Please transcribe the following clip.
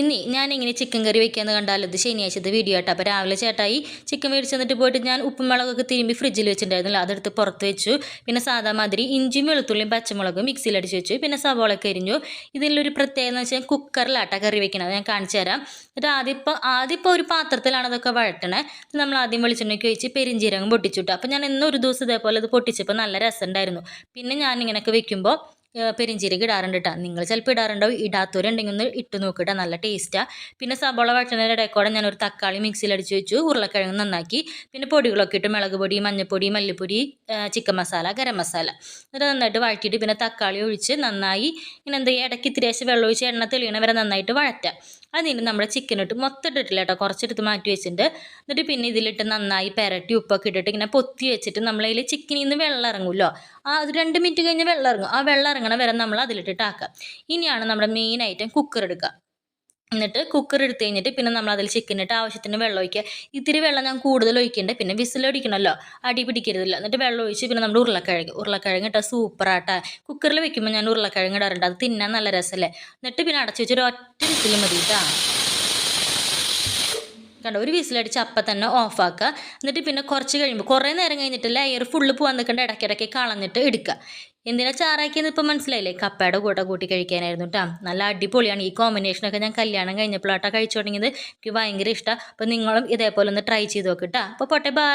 ഇനി ഞാൻ ഇങ്ങനെ ചിക്കൻ കറി വെക്കാന്ന് കണ്ടാലോ ഇത് ശനിയാഴ്ചത്തെ വീഡിയോ ആട്ടോ. അപ്പോൾ രാവിലെ ചേട്ടായി ചിക്കൻ മേടിച്ച് തന്നിട്ട് പോയിട്ട് ഞാൻ ഉപ്പും മുളകൊക്കെ തിരുമ്പി ഫ്രിഡ്ജിൽ വെച്ചിട്ടുണ്ടായിരുന്നില്ല അതെടുത്ത് പുറത്ത് വെച്ചു. പിന്നെ സാധാ മാതിരി ഇഞ്ചിയും വെളുത്തുള്ളിയും പച്ചമുളകും മിക്സിയിൽ അടിച്ച് വെച്ചു. പിന്നെ സവോളൊക്കെ എരിഞ്ഞു. ഇതിലൊരു പ്രത്യേകത എന്ന് വെച്ചാൽ കുക്കറിലാട്ടാ കറി വെക്കണത്. ഞാൻ കാണിച്ചു തരാം. എന്നിട്ട് ആദ്യം ഇപ്പോൾ ആദ്യം ഇപ്പോൾ ഒരു പാത്രത്തിലാണ് അതൊക്കെ വഴട്ടണേ നമ്മൾ ആദ്യം വെളിച്ചെണ്ണയ്ക്ക് ഒഴിച്ച് പെരിഞ്ചീരകം പൊട്ടിച്ചുട്ടോ അപ്പോൾ ഞാൻ ഇന്നൊരു ദിവസം ഇതേപോലെ അത് പൊട്ടിച്ചപ്പോൾ നല്ല രസമുണ്ടായിരുന്നു പിന്നെ ഞാൻ ഇങ്ങനെയൊക്കെ വെക്കുമ്പോൾ പെരിഞ്ചീരകം ഇടാറുണ്ട് കേട്ടോ നിങ്ങൾ ചിലപ്പോൾ ഇടാറുണ്ടാവും. ഇടാത്തവരുണ്ടെങ്കിൽ ഒന്ന് ഇട്ട് നോക്കിട്ടോ നല്ല ടേസ്റ്റാണ് പിന്നെ സബോള വഴറ്റുന്നതിന്റെ ഇടയ്ക്കോടെ ഞാൻ ഒരു തക്കാളി മിക്സിയിൽ അടിച്ച് വെച്ചു. ഉരുളക്കിഴങ്ങ് നന്നാക്കി. പിന്നെ പൊടികളൊക്കെ ഇട്ട് മുളക് പൊടി മഞ്ഞൾപ്പൊടി മല്ലിപ്പൊടി ചിക്കൻ മസാല ഗരം മസാല. എന്നിട്ട് നന്നായിട്ട് വഴറ്റിയിട്ട് പിന്നെ തക്കാളി ഒഴിച്ച് നന്നായി ഇങ്ങനെ എന്താ ഇടയ്ക്ക് ഇത്തിരി വെള്ളം ഒഴിച്ച് എണ്ണ തെളിയണ വരെ നന്നായിട്ട് വഴറ്റുക അതിന് നമ്മുടെ ചിക്കൻ ഇട്ട് മൊത്തം ഇട്ടിട്ടില്ല കേട്ടോ കുറച്ചെടുത്ത് മാറ്റി വെച്ചിട്ടുണ്ട്. എന്നിട്ട് പിന്നെ ഇതിലിട്ട് നന്നായി പെരട്ടി ഉപ്പൊക്കെ ഇട്ടിട്ട് ഇങ്ങനെ പൊത്തി വെച്ചിട്ട് നമ്മളതിൽ ചിക്കനിൽ നിന്ന് വെള്ളം ഇറങ്ങുമല്ലോ ആ അത് രണ്ട് മിനിറ്റ് കഴിഞ്ഞ് വെള്ളം ഇറങ്ങും. ആ വെള്ളം ഇറങ്ങണ വരെ നമ്മൾ അതിലിട്ടിട്ട് ആക്കുക ഇനിയാണ് നമ്മുടെ മെയിൻ ഐറ്റം കുക്കർ എടുക്കുക. എന്നിട്ട് കുക്കർ എടുത്തു കഴിഞ്ഞിട്ട് പിന്നെ നമ്മൾ അതിൽ ചിക്കൻ ഇട്ട് ആവശ്യത്തിന് വെള്ളം ഒഴിക്കുക. ഇത്തിരി വെള്ളം ഞാൻ കൂടുതൽ ഒഴിക്കേണ്ടത് പിന്നെ വിസിൽ അടിക്കണമല്ലോ. അടി പിടിക്കരുതല്ലോ. എന്നിട്ട് വെള്ളം ഒഴിച്ച് പിന്നെ നമ്മൾ ഉരുളക്കിഴങ്ങ് ഉരുളക്കിഴങ്ങ് ഇട്ടാൽ സൂപ്പറാട്ടാ കുക്കറിൽ വെക്കുമ്പോൾ ഞാൻ ഉരുളക്കിഴങ്ങ് ഇടാറുണ്ട്. അത് തിന്നാൻ നല്ല രസമല്ലേ? എന്നിട്ട് പിന്നെ അടച്ചു വെച്ചൊരു ഒറ്റ വിസിൽ മതി കണ്ടോ ഒരു വിസിലടിച്ച് അപ്പം തന്നെ ഓഫാക്കുക എന്നിട്ട് പിന്നെ കുറച്ച് കഴിയുമ്പോൾ കുറേ നേരം കഴിഞ്ഞിട്ട് ലെയർ ഫുള്ള് പോകാൻ നിൽക്കേണ്ട ഇടയ്ക്കിടയ്ക്ക് കളഞ്ഞിട്ട് എടുക്കുക. എന്തിനാ ചാറാക്കിയെന്ന് ഇപ്പം മനസ്സിലായില്ലേ? കപ്പയുടെ കൂടെ കൂട്ടി കഴിക്കാനായിരുന്നു കേട്ടോ നല്ല അടിപൊളിയാണ്. ഈ കോമ്പിനേഷനൊക്കെ ഞാൻ കല്യാണം കഴിഞ്ഞപ്പോഴാട്ടാ കഴിച്ചു തുടങ്ങിയത് എനിക്ക് ഭയങ്കര ഇഷ്ടമാണ് അപ്പോൾ നിങ്ങളും ഇതേപോലെ ഒന്ന് ട്രൈ ചെയ്ത് നോക്കിട്ടാ അപ്പോൾ പോട്ടെ ബായ്